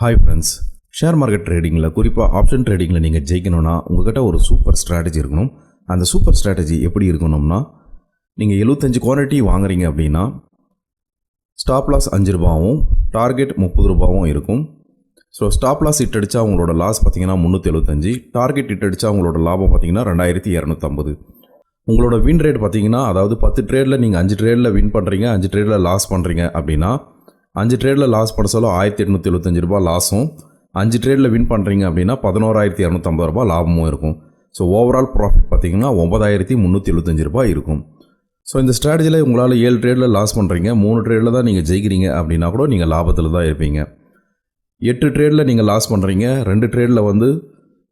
Hi friends share market ட்ரேடிங்கில் குறிப்பாக option ட்ரேடிங்கில் நீங்கள் ஜெயிக்கணும்னா உங்ககிட்ட ஒரு சூப்பர் ஸ்ட்ராட்டஜி இருக்கணும். அந்த சூப்பர் ஸ்ட்ராட்டஜி எப்படி இருக்கணும்னா நீங்கள் எழுபத்தஞ்சு குவான்டிட்டி வாங்குறீங்க அப்படின்னா ஸ்டாப் லாஸ் அஞ்சு ரூபாவும் டார்கெட் முப்பது ரூபாவும் இருக்கும். ஸோ ஸ்டாப் லாஸ் இட் அடித்தா உங்களோட லாஸ் பார்த்தீங்கன்னா முந்நூற்றி எழுபத்தஞ்சு டார்கெட் இட் அடித்தா உங்களோட லாபம் பார்த்தீங்கன்னா ரெண்டாயிரத்தி இரநூத்தம்பது. உங்களோட வின் ரேட் பார்த்தீங்கன்னா அதாவது பத்து ட்ரேடில் நீங்கள் அஞ்சு ட்ரேடில் வின் பண்ணுறீங்க அஞ்சு ட்ரேடில் லாஸ் பண்ணுறீங்க அப்படின்னா அஞ்சு ட்ரேடில் லாஸ் பண்ண சொல்ல ஆயிரத்தி எட்நூற்றி எழுபத்தஞ்சு ரூபா லாஸும் அஞ்சு ட்ரேடில் வின் பண்ணுறீங்க அப்படின்னா பதினோராயிரத்தி இரநூத்தம்பது ரூபா லாபமும் இருக்கும். ஸோ ஓவரால் ப்ராஃபிட் பார்த்தீங்கன்னா ஒன்பதாயிரத்தி முந்நூற்றி எழுபத்தஞ்சு ரூபாய் இருக்கும். ஸோ இந்த ஸ்ட்ராட்டஜியில் உங்களால் ஏழு ட்ரேடில் லாஸ் பண்ணுறீங்க மூணு ட்ரேடில் தான் நீங்கள் ஜெயிக்கிறீங்க அப்படின்னா கூட நீங்கள் லாபத்தில் தான் இருப்பீங்க. எட்டு ட்ரேடில் நீங்கள் லாஸ் பண்ணுறீங்க ரெண்டு ட்ரேடில் வந்து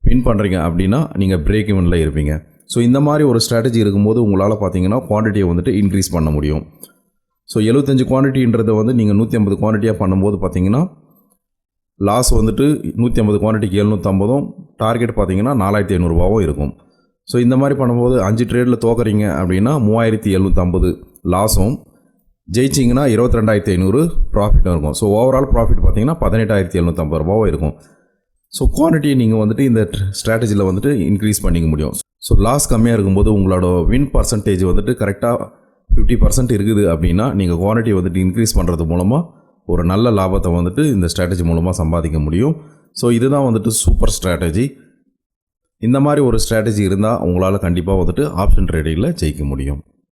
வின் பண்ணுறீங்க அப்படின்னா நீங்கள் பிரேக் இவனில் இருப்பீங்க. ஸோ இந்த மாதிரி ஒரு ஸ்ட்ராட்டஜி இருக்கும்போது உங்களால் பார்த்தீங்கன்னா குவான்டிட்டியை வந்துட்டு இன்க்ரீஸ் பண்ண முடியும். ஸோ எழுபத்தஞ்சு குவான்டிட்டின்றதை வந்து நீங்கள் நூற்றி ஐம்பது குவான்டிட்டியாக பண்ணும்போது பார்த்தீங்கன்னா லாஸ் வந்துட்டு நூற்றி ஐம்பது குவான்டிட்டிக்கு எழுநூற்றம்பதும் டார்கெட் பார்த்தீங்கன்னா நாலாயிரத்தி ஐநூறுரூபாவும் இருக்கும். ஸோ இந்த மாதிரி பண்ணும்போது அஞ்சு ட்ரேடில் தோக்குறீங்க அப்படின்னா மூவாயிரத்தி எழுநூற்றம்பது லாஸும் ஜெயிச்சிங்கன்னா இருபத்தி ரெண்டாயிரத்தி ஐநூறு ப்ராஃபிட்டும் இருக்கும். ஸோ ஓவரால் ப்ராஃபிட் பார்த்தீங்கன்னா பதினெட்டாயிரத்தி எழுநூற்றம்பது ரூபாவும் இருக்கும். ஸோ குவான்டிட்டியை நீங்கள் வந்துட்டு இந்த ஸ்ட்ராட்டஜியில் வந்துட்டு இன்க்ரீஸ் பண்ணிக்க முடியும். ஸோ லாஸ் கம்மியாக இருக்கும்போது உங்களோட வின் பர்சன்டேஜ் வந்துட்டு கரெக்டாக ஃபிஃப்டி பர்சன்ட் இருக்குது அப்படின்னா நீங்கள் குவான்டிட்டி வந்துட்டு இன்க்ரீஸ் பண்ணுறது மூலமாக ஒரு நல்ல லாபத்தை வந்துட்டு இந்த ஸ்ட்ராட்டஜி மூலமாக சம்பாதிக்க முடியும். ஸோ இதுதான் வந்துட்டு சூப்பர் ஸ்ட்ராட்டஜி இந்த மாதிரி ஒரு ஸ்ட்ராட்டஜி இருந்தால் உங்களால் கண்டிப்பாக வந்துட்டு ஆப்ஷன் ட்ரேடிங்கில் ஜெயிக்க முடியும்.